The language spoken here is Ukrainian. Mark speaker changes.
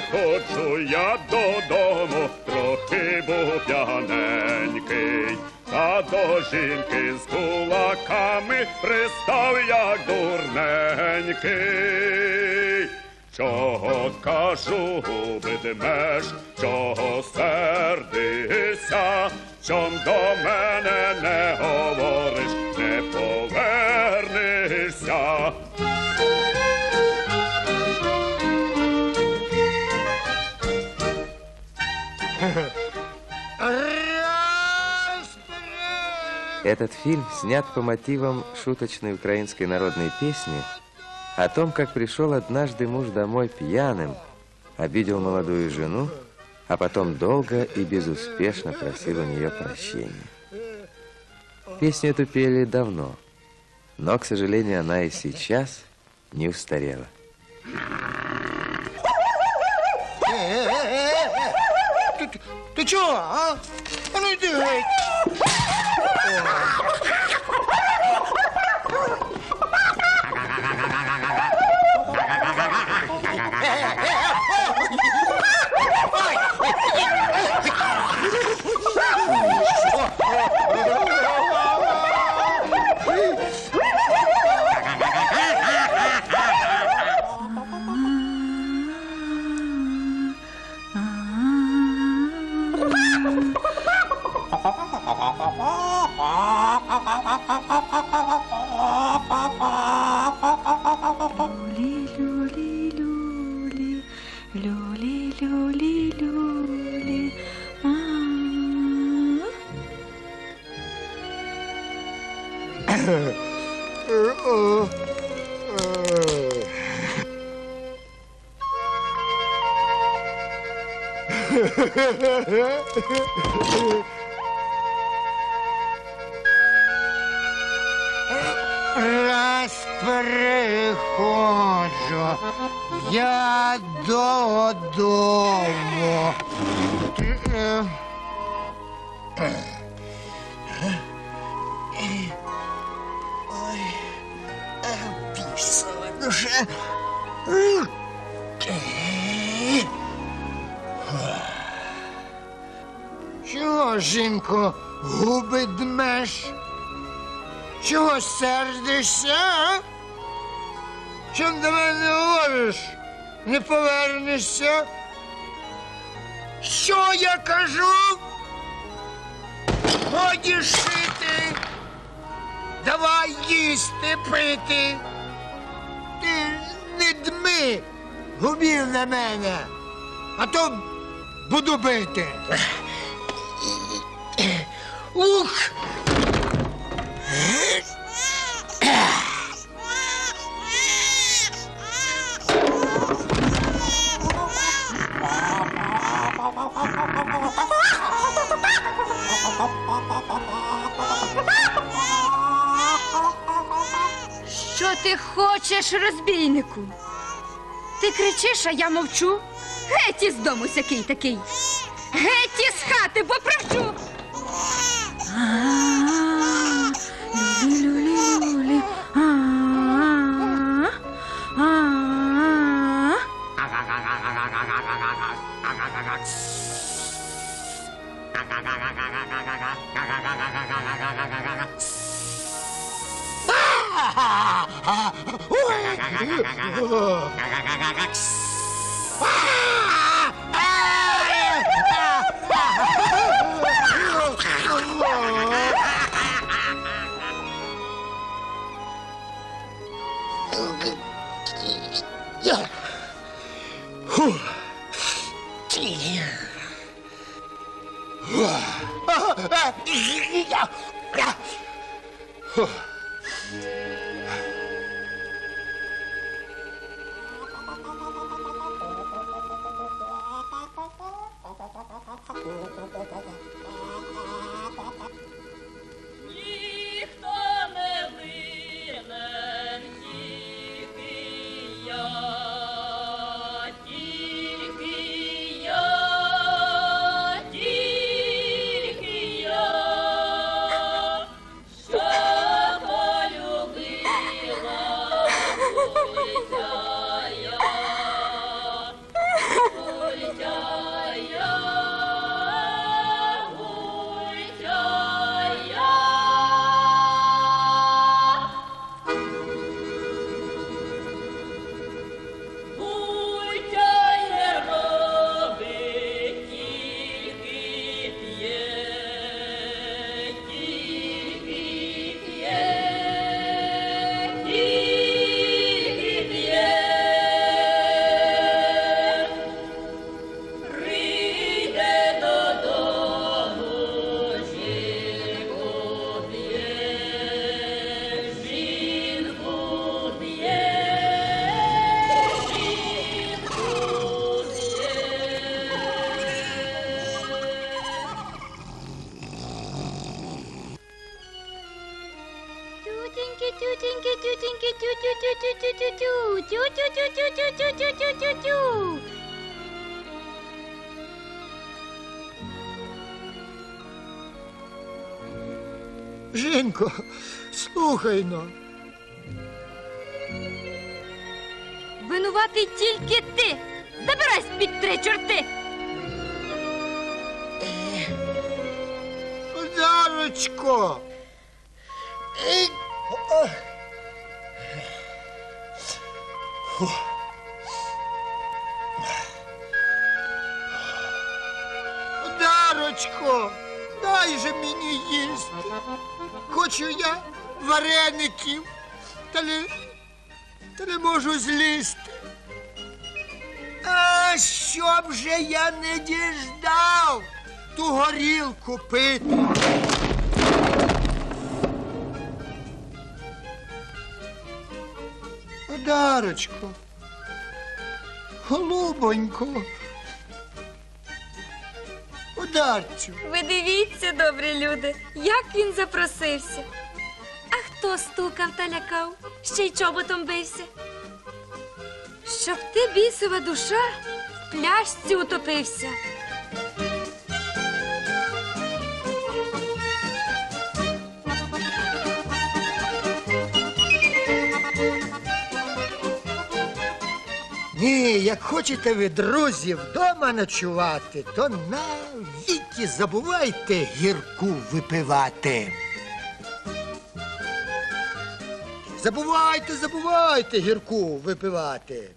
Speaker 1: приходжу я додому, трохи був п'яненький. Та до жінки з кулаками пристав як дурненький. Чого кажу, губи дмеш, чого сердишся, чом до мене не говориш,
Speaker 2: Этот фильм снят по мотивам шуточной украинской народной песни о том, как пришел однажды муж домой пьяным, обидел молодую жену, а потом долго и безуспешно просил у нее прощения. Песню эту пели давно, но, к сожалению, она и сейчас не устарела.
Speaker 3: Ти чого, а? А ну йди
Speaker 4: Oh. Геть.
Speaker 3: Раз переходжу я додому. Е, Ой, е, бісова душа. Чого, жінко, губи дмеш? Чого сердишся? а? Чом до мене не говориш? Не повернешся? Що я кажу? Годі шити. Давай їсти, пити. Ти не дми губів на мене, а то буду бити. Ух!
Speaker 4: Що ти хочеш, розбійнику? Ти кричиш, а я мовчу. Геть із дому сякий такий. Геть із хати, попрошу. Люлі, Huh.
Speaker 3: Жінко, слухай но.
Speaker 4: Винуватий тільки ти. Забирайся під три чорти.
Speaker 3: Одарочко. Ей, о. Фу. Одарочко, дай же мені їсти. Хочу я вареників, та не, та не можу злізти. А щоб же я не діждав ту горілку пити. Одарочко, голубонько, ударцю.
Speaker 4: Ви дивіться, добрі люди, як він запросився. А хто стукав та лякав, ще й чоботом бився? Щоб ти, бісова душа, в пляшці утопився.
Speaker 3: Ні, як хочете ви, друзі, вдома ночувати, то навіки забувайте гірку випивати. Забувайте, забувайте гірку випивати.